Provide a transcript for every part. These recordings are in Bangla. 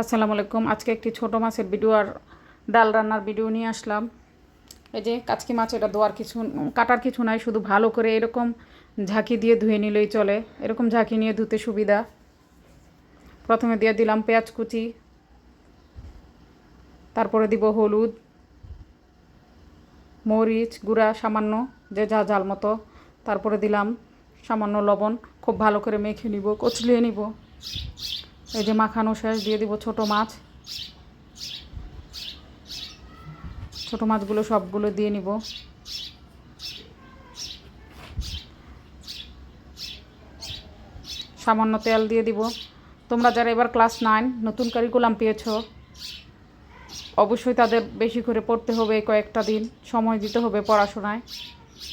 আসসালামু আলাইকুম। আজকে একটি ছোট মাছের ভিডিও আর ডাল রান্নার ভিডিও নিয়ে আসলাম। এই যে কাচকি মাছ, এটা ধোয়ার কিছু কাটার কিছু নাই, শুধু ভালো করে এরকম ঝাঁকি দিয়ে ধুয়ে নিলেই চলে। এরকম ঝাঁকি নিয়ে ধুতে সুবিধা। প্রথমে দিয়ে দিলাম পেঁয়াজ কুচি, তারপরে দিব হলুদ, মরিচ গুঁড়া, সামান্য যে যা ঝাল মতো। তারপরে দিলাম সামান্য লবণ, খুব ভালো করে মেখে নিব, কচলিয়ে নিব। এই যে মাখানো শেষ, দিয়ে দিব ছোট মাছ। ছোট মাছগুলো সবগুলো দিয়ে নিব। সামান্য তেল দিয়ে দিব। তোমরা যারা এবার ক্লাস নাইন, নতুন কারিকুলাম পেয়েছ, অবশ্যই তাদের বেশি করে পড়তে হবে কয়েকটা দিন। সময় দিতে হবে পড়াশোনায়।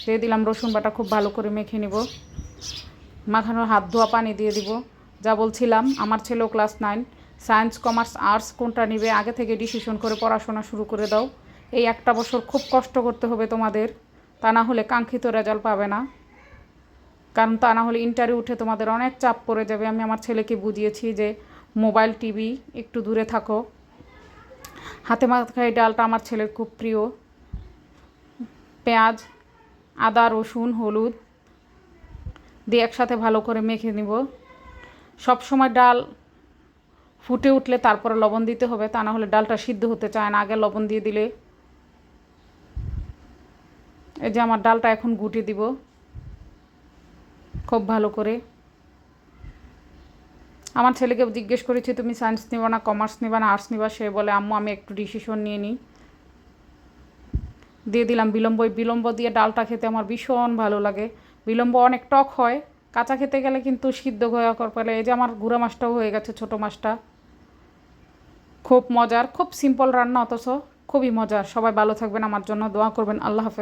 দিয়ে দিলাম রসুন বাটা, খুব ভালো করে মেখে নিব। মাখানোর হাত ধোয়া পানি দিয়ে দিব। যা বলছিলাম, আমার ছেলেও class nine science commerce arts কোনটা নিবে, আগে থেকে ডিসিশন করে পড়াশোনা শুরু করে দাও। এই একটা বছর খুব কষ্ট করতে হবে তোমাদের, তা না হলে কাঙ্ক্ষিত রেজাল্ট পাবে না। কারণ তা না হলে ইন্টারভিউ উঠে তোমাদের অনেক চাপ পড়ে যাবে। আমি আমার ছেলেকে বুঝিয়েছি যে মোবাইল টিভি একটু দূরে থাকো। হাতে মাখাই ডালটা আমার ছেলের খুব প্রিয়। পেঁয়াজ, আদা, রসুন, হলুদ দিয়ে একসাথে ভালো করে মেখে নিব। সব সময় ডাল ফুটে উঠলে তারপরে লবণ দিতে হবে, তা না হলে ডালটা সিদ্ধ হতে চায় না। আগে লবণ দিয়ে দিলে। এই যে আমার ডালটা এখন গুটে দিব। খুব ভালো করে। আমার ছেলেকে জিজ্ঞেস করেছি, তুমি সায়েন্স নিবা না, কমার্স নিবা না, আর্টস নিবা? সে বলে, আম্মু, আমি একটু ডিসিশন নিয়ে নিই। দিয়ে দিলাম বিলম্ব। বিলম্ব দিয়ে ডালটা খেতে আমার ভীষণ ভালো লাগে। বিলম্ব অনেক টক হয়। কাঁচা খেতে গেলে কিন্তু সিদ্ধ হয়ে কর পেলে এই যে আমার গুঁড়া মাছটাও হয়ে গেছে, ছোটো মাছটা। খুব মজার, খুব সিম্পল রান্না অথচ, খুবই মজার। সবাই ভালো থাকবেন, আমার জন্য দোয়া করবেন। আল্লাহ হাফেজ।